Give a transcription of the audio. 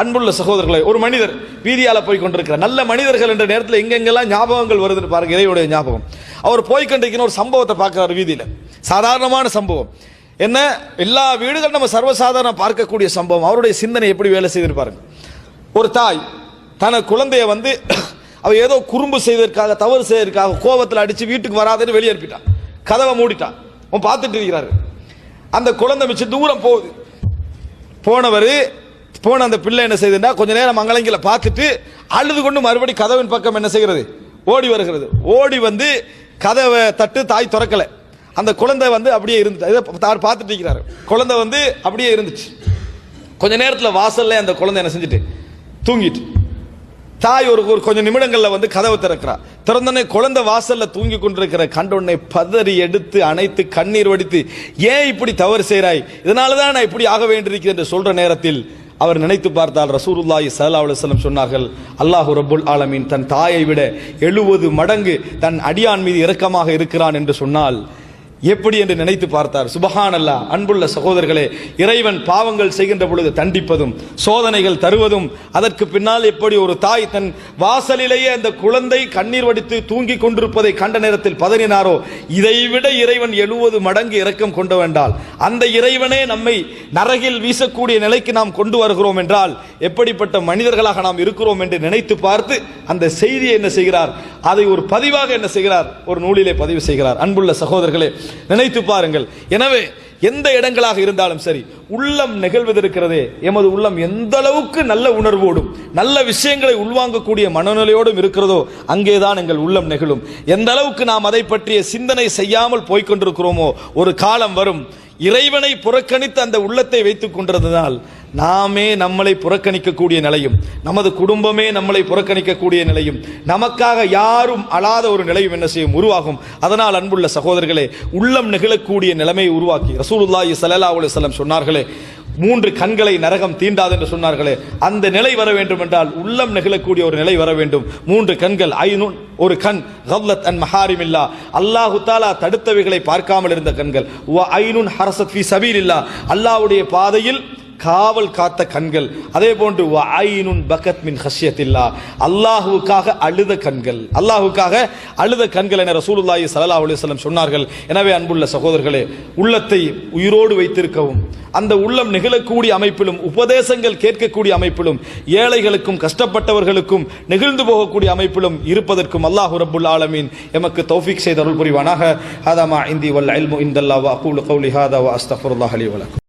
அன்புள்ள சகோதரர்களை ஒரு மனிதர் வீதியால் போய் கொண்டிருக்கிறார். நல்ல மனிதர்கள் என்ற நேரத்தில் எங்கெங்கெல்லாம் ஞாபகங்கள் வருதுன்னு பாருங்க இறைவனுடைய ஞாபகம். அவர் போய் கொண்டிருக்கிற ஒரு சம்பவத்தை பார்க்குறாரு வீதியில். சாதாரணமான சம்பவம். என்ன? எல்லா வீடுகளும் நம்ம சர்வசாதாரண பார்க்கக்கூடிய சம்பவம். அவருடைய சிந்தனை எப்படி வேலை செய்து பாருங்க. ஒரு தாய் தன குழந்தைய வந்து அவள் ஏதோ குறும்பு செய்வதற்காக தவறு செய்வதற்காக கோபத்தில் அடித்து வீட்டுக்கு வராதுன்னு வெளியே அனுப்பிட்டான். கதவை மூடிட்டான். அவன் பார்த்துட்டு இருக்கிறாரு. அந்த குழந்தை மிச்சம் தூரம் போகுது போனவர் போன அந்த பிள்ளை என்ன செய்யுதுன்னா கொஞ்ச நேரம் மங்களங்கில பார்த்துட்டு அழுது கொண்டு மறுபடி கதவின் பக்கம் என்ன செய்கிறது? ஓடி வருகிறது. ஓடி வந்து கதவை தட்டு தாய் திறக்கல. அந்த குழந்தை வந்து அப்படியே இருந்துச்சு இதை தார் பார்த்துட்டு இருக்கிறாரு. குழந்தை வந்து அப்படியே இருந்துச்சு. கொஞ்ச நேரத்தில் வாசல்ல அந்த குழந்தை என்ன செஞ்சுட்டு தூங்கிட்டு. தாய் ஒரு ஒரு கொஞ்சம் நிமிடங்களில் வந்து கதவை திறக்கிறா. திறந்தோடனே குழந்தை வாசல்ல தூங்கி கொண்டிருக்கிற கண்டோடனே பதறி எடுத்து அணைத்து கண்ணீர் வடித்து ஏன் இப்படி தவறு செய்கிறாய்? இதனால தான் நான் இப்படி ஆக வேண்டியிருக்கிறேன் என்று சொல்ற நேரத்தில் அவர் நினைத்து பார்த்தால் ரசூருல்லாஹி சல்லா அலுவலம் சொன்னார்கள் அல்லாஹு ரபுல் ஆலமீன் தன் தாயை விட எழுபது மடங்கு தன் அடியான் மீது இரக்கமாக இருக்கிறான் என்று சொன்னால் எப்படி என்று நினைத்து பார்த்தார். சுபஹான் அல்லா அன்புள்ள சகோதரர்களே இறைவன் பாவங்கள் செய்கின்ற பொழுது தண்டிப்பதும் சோதனைகள் தருவதும் அதற்கு பின்னால் எப்படி ஒரு தாய் தன் வாசலிலேயே அந்த குழந்தை கண்ணீர் வடித்து தூங்கி கொண்டிருப்பதை கண்ட நேரத்தில் பதறினாரோ இதைவிட இறைவன் எழுவது மடங்கு இரக்கம் கொண்டு வேண்டால் அந்த இறைவனே நம்மை நரகில் வீசக்கூடிய நிலைக்கு நாம் கொண்டு வருகிறோம் என்றால் எப்படிப்பட்ட மனிதர்களாக நாம் இருக்கிறோம் என்று நினைத்து பார்த்து அந்த செய்தியை என்ன செய்கிறார்? அதை ஒரு பதிவாக என்ன செய்கிறார்? ஒரு நூலிலே பதிவு செய்கிறார். அன்புள்ள சகோதரர்களே நினைத்து பாருங்கள். எனவே எந்த இடங்களாக இருந்தாலும் சரி உள்ளம் நிகழ்வதற்கிறதே எமது உள்ளம் எந்த அளவுக்கு நல்ல உணர்வோடும் நல்ல விஷயங்களை உள்வாங்கக்கூடிய மனநிலையோடும் இருக்கிறதோ அங்கேதான் எங்கள் உள்ளம் நெகிழும். எந்த அளவுக்கு நாம் அதை பற்றிய சிந்தனை செய்யாமல் போய்க்கொண்டிருக்கிறோமோ ஒரு காலம் வரும் இறைவனை புறக்கணித்து அந்த உள்ளத்தை வைத்துக் கொண்டிருந்ததால் நாமே நம்மளை புறக்கணிக்கக்கூடிய நிலையும் நமது குடும்பமே நம்மளை புறக்கணிக்கக்கூடிய நிலையும் நமக்காக யாரும் அழாத ஒரு நிலையும் என்ன செய்யும்? உருவாகும். அதனால் அன்புள்ள சகோதரர்களே உள்ளம் நிகழக்கூடிய நிலைமையை உருவாக்கி ரசூலுல்லாஹி ஸல்லல்லாஹு அலுவலம் சொன்னார்களே மூன்று கண்களை நரகம் தீண்டாது என்று சொன்னார்களே அந்த நிலை வர வேண்டும் என்றால் உள்ளம் நெகிழக்கூடிய ஒரு நிலை வர வேண்டும். மூன்று கண்கள் ஐநூன் ஒரு கண் கவ்லத் அன் மஹாரிமில்லா. அல்லாஹு தாலா தடுத்தவைகளை பார்க்காமல் இருந்த கண்கள். ஐநூன் ஹரசத் ஃபி சபீலில்லா. அல்லாஹ்வுடைய பாதையில் காவல் காத்த கண்கள். அதே போன்று ஐனுன் பகத் மின் ஹஷ்யத்தில்லா. அல்லாஹுக்காக அழுத கண்கள். அல்லாஹுக்காக அழுத கண்கள் என ரசூலுல்லாஹி ஸல்லல்லாஹு அலுவலம் சொன்னார்கள். எனவே அன்புள்ள சகோதரர்களே உள்ளத்தை உயிரோடு வைத்திருக்கவும் அந்த உள்ளம் நிகழக்கூடிய அமைப்பிலும் உபதேசங்கள் கேட்கக்கூடிய அமைப்பிலும் ஏழைகளுக்கும் கஷ்டப்பட்டவர்களுக்கும் நெகிழ்ந்து போகக்கூடிய அமைப்பிலும் இருப்பதற்கும் அல்லாஹு ரபுல் ஆலமீன் எமக்கு தௌஃபிக் செய்த அருள் புரிவானாக ஹாதா இந்தி வல் அல்மு இந்தல்லா வ அகூலு கௌலி ஹாதா வ அலி வலக்கும்